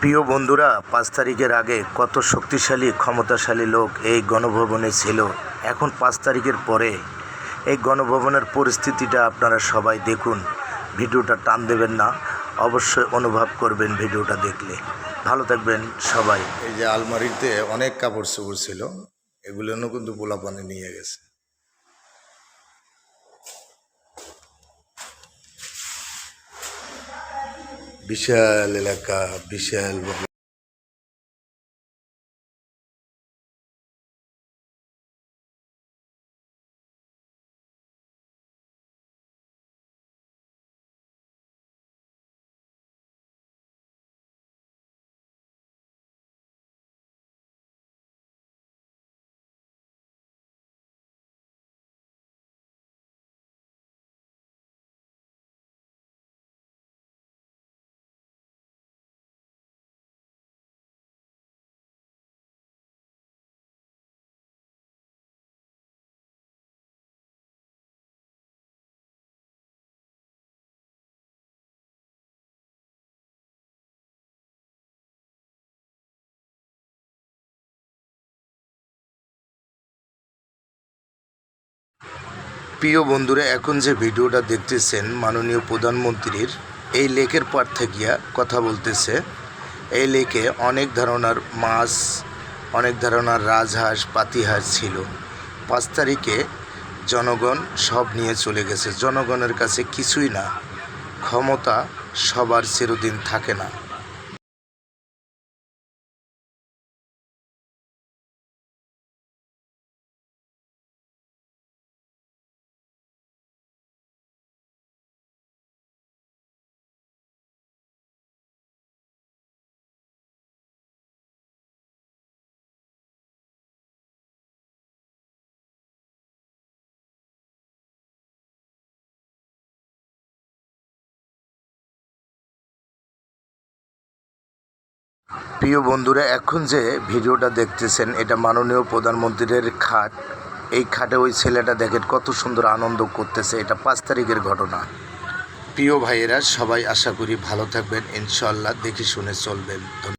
প্রিয় বন্ধুরা, পাঁচ তারিখের আগে কত শক্তিশালী, ক্ষমতাশালী লোক এই গণভবনে ছিল। এখন পাঁচ তারিখের পরে এই গণভবনের পরিস্থিতিটা আপনারা সবাই দেখুন। ভিডিওটা টান দেবেন না, অবশ্যই অনুভব করবেন ভিডিওটা দেখলে। ভালো থাকবেন সবাই। এই যে আলমারিতে অনেক কাপড় চোপড় ছিল এগুলো কিন্তু পোলাপানে নিয়ে গেছে। বিশাল এলাকা বিশাল প্রিয় বন্ধুরা, এখন যে ভিডিওটা দেখতেছেন মাননীয় প্রধানমন্ত্রীর, এই লেকের পার থেকে কথা বলতেছে। এই লেকে অনেক ধরনের মাছ, অনেক ধরনের রাজহাঁস, পাতিহাঁস ছিল। পাঁচ তারিখে জনগণ সব নিয়ে চলে গেছে। জনগণের কাছে কিছুই না, ক্ষমতা সবার চিরদিন থাকে না। প্রিয় বন্ধুরা, এখন যে ভিডিওটা দেখতেছেন, এটা মাননীয় প্রধানমন্ত্রীর খাট। এই খাটে ওই ছেলেটা দেখেন কত সুন্দর আনন্দ করতেছে, এটা পাঁচ তারিখের ঘটনা। প্রিয় ভাইয়েরা, সবাই আশা করি ভালো থাকবেন ইনশাল্লাহ দেখে শুনে চলবেন।